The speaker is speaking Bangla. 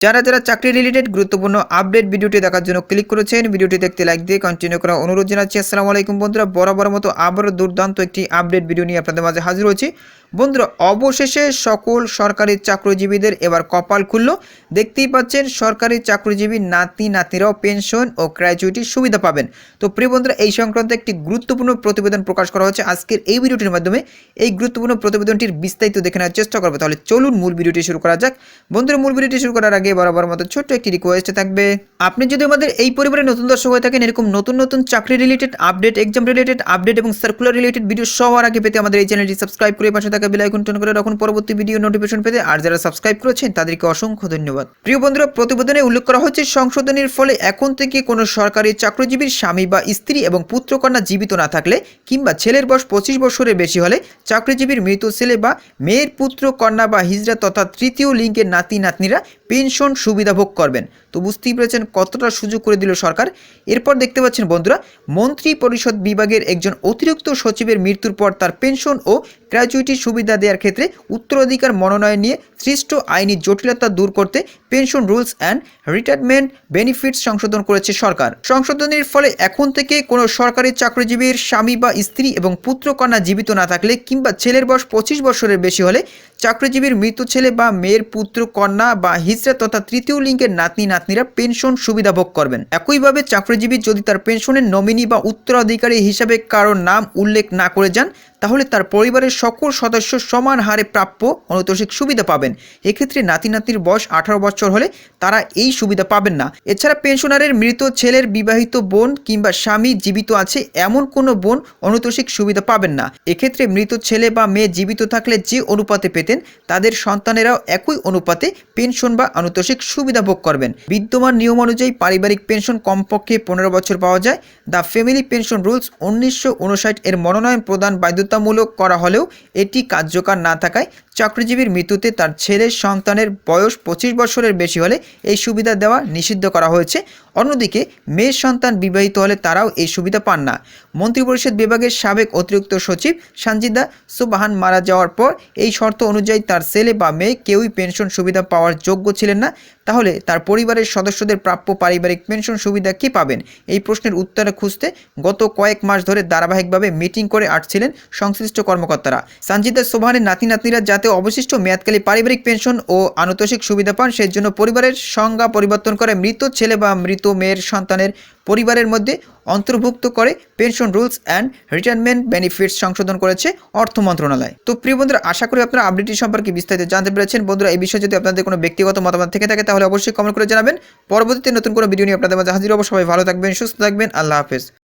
যারা যারা চাকরি রিলেটেড গুরুত্বপূর্ণ আপডেট ভিডিওটি দেখার জন্য ক্লিক করেছেন ভিডিওটি দেখতে লাইক দিয়ে কন্টিনিউ করা অনুরোধ জানাচ্ছি। আসসালামু আলাইকুম বন্ধুরা, বরাবর মতো আবারও দুর্দান্ত একটি আপডেট ভিডিও নিয়ে আপনাদের মাঝে হাজির হয়েছি। বন্ধুরা, অবশেষে সকল সরকারি চাকরিজীবীদের এবার কপাল খুলল। দেখতেই পাচ্ছেন, সরকারি চাকরিজীবী নাতি, নাতিরাও পেনশন ও গ্র্যাচুইটির সুবিধা পাবেন। তো প্রিয় বন্ধুরা, এই সংক্রান্ত একটি গুরুত্বপূর্ণ প্রতিবেদন প্রকাশ করা হচ্ছে আজকের এই ভিডিওটির মাধ্যমে। এই গুরুত্বপূর্ণ প্রতিবেদনটির বিস্তারিত দেখে নেওয়ার চেষ্টা করব। তাহলে চলুন মূল ভিডিওটি শুরু করা যাক। বন্ধুরা, মূল ভিডিওটি শুরু করার আগে বরাবর মতো ছোট্ট একটি রিকোয়েস্ট থাকবে। আপনি যদি আমাদের এই পরিবারে নতুন দর্শক হয়ে থাকেন, এরকম নতুন নতুন চাকরি related update exam related update এবং সার্কুলার রিলেটেড ভিডিও সবার আগে পেতে আমাদের এই চ্যানেলটি সাবস্ক্রাইব করে পাশে থাকা বেল আইকন টন করে রাখুন পরবর্তী ভিডিও নোটিফিকেশন পেতে। আর যারা সাবস্ক্রাইব করেছেন, তাদেরকে অসংখ্য ধন্যবাদ। প্রিয় বন্ধুরা, প্রতিবেদনে উল্লেখ করা হচ্ছে, সংশোধনের ফলে এখন থেকে কোনো সরকারি চাকরিজীবীর স্বামী বা স্ত্রী এবং পুত্রকন্যা জীবিত না থাকলে কিংবা ছেলের বয়স পঁচিশ বছরের বেশি হলে চাকরিজীবীর মৃত ছেলে বা মেয়ের পুত্র কন্যা বা হিজরা তথা তৃতীয় লিঙ্গের নাতি নাতনিরা পেনশন সুবিধা ভোগ করবেন। তো বুঝতেই পেরেছেন কতটা সুযোগ করে দিল সরকার। এরপর দেখতে পাচ্ছেন বন্ধুরা, মন্ত্রী পরিষদ বিভাগের একজন অতিরিক্ত সচিবের মৃত্যুর পর তার পেনশন ও গ্র্যাচুইটি সুবিধা দেওয়ার ক্ষেত্রে উত্তরাধিকার মনোনয়ন নিয়ে সৃষ্ট আইনি জটিলতা দূর করতে pension rules and retirement benefits সংশোধন করেছে সরকার। সংশোধনের ফলে এখন থেকে কোনো সরকারি চাকরিজীবীর স্বামী বা স্ত্রী এবং পুত্রকন্যা জীবিত না থাকলে কিংবা ছেলের বয়স পঁচিশ বছরের বেশি হলে চাকরিজীবীর মৃত ছেলে বা মেয়ের পুত্র, কন্যা বা হিজড়া তথা তৃতীয় লিঙ্গের নাতনি, নাতনিরা পেনশন সুবিধা ভোগ করবেন। একইভাবে চাকরিজীবী যদি তার পেনশনের নমিনি বা উত্তরাধিকারী হিসাবে কারোর নাম উল্লেখ না করে যান তাহলে তার পরিবারের সকল সদস্য সমান হারে প্রাপ্য অনৈতসিক সুবিধা পাবেন। এক্ষেত্রে নাতি নাতির বয়স আঠারো বছর হলে তারা এই সুবিধা পাবেন না। এছাড়া পেনশনারের মৃত ছেলের বিবাহিত বোন কিংবা স্বামী জীবিত আছে এমন কোনো বোন অনৈতসিক সুবিধা পাবেন না। এক্ষেত্রে মৃত ছেলে বা মেয়ে জীবিত থাকলে যে অনুপাতে পেতেন, তাদের সন্তানেরাও একই অনুপাতে পেনশন বা অনৈতসিক সুবিধা ভোগ করবেন। বিদ্যমান নিয়ম অনুযায়ী পারিবারিক পেনশন কমপক্ষে পনেরো বছর পাওয়া যায়। দ্য ফ্যামিলি পেনশন রুলস উনিশশো উনষাট এর মনোনয়ন প্রদান বাধ্যতামূলক করা হলেও এটি কার্যকর না থাকায় চাকরিজীবীর মৃত্যুতে তার ছেলের সন্তানের বয়স পঁচিশ বছরের বেশি হলে এই সুবিধা দেওয়া নিষিদ্ধ করা হয়েছে। অন্যদিকে, মেয়ের সন্তান বিবাহিত হলে তারাও এই সুবিধা পান না। মন্ত্রিপরিষদ বিভাগের সাবেক অতিরিক্ত সচিব সানজিদা সুবাহান মারা যাওয়ার পর এই শর্ত অনুযায়ী তার ছেলে বা মেয়ে কেউই পেনশন সুবিধা পাওয়ার যোগ্য ছিলেন না। তাহলে তার পরিবারের সদস্যদের প্রাপ্য পারিবারিক পেনশন সুবিধা কী পাবেন? এই প্রশ্নের উত্তরে খুঁজতে গত কয়েক মাস ধরে ধারাবাহিকভাবে মিটিং করে আসছিলেন সংশ্লিষ্ট কর্মকর্তারা। সানজিদা সোভানের নাতি নাতনিরা যাতে অবশিষ্ট মেয়াদকালী পারিবারিক পেনশন ও আনুতোষিক সুবিধা পান সেই জন্য পরিবারের সংজ্ঞা পরিবর্তন করে মৃত ছেলে বা মৃত মেয়ের সন্তানের পরিবারের মধ্যে অন্তর্ভুক্ত করে pension rules and retirement benefits সংশোধন করেছে অর্থ মন্ত্রণালয়। তো প্রিয় বন্ধুরা, আশা করি আপনারা আপডেটটি সম্পর্কে বিস্তারিত জানতে পেরেছেন। বন্ধুরা, এই বিষয়ে যদি আপনাদের কোনো ব্যক্তিগত মতামত থেকে থাকে, তাহলে অবশ্যই কমেন্ট করে জানাবেন। পরবর্তীতে নতুন কোনো ভিডিও নিয়ে আপনাদের মাঝে হাজির হব। সবাই ভালো থাকবেন, সুস্থ থাকবেন। আল্লাহ হাফেজ।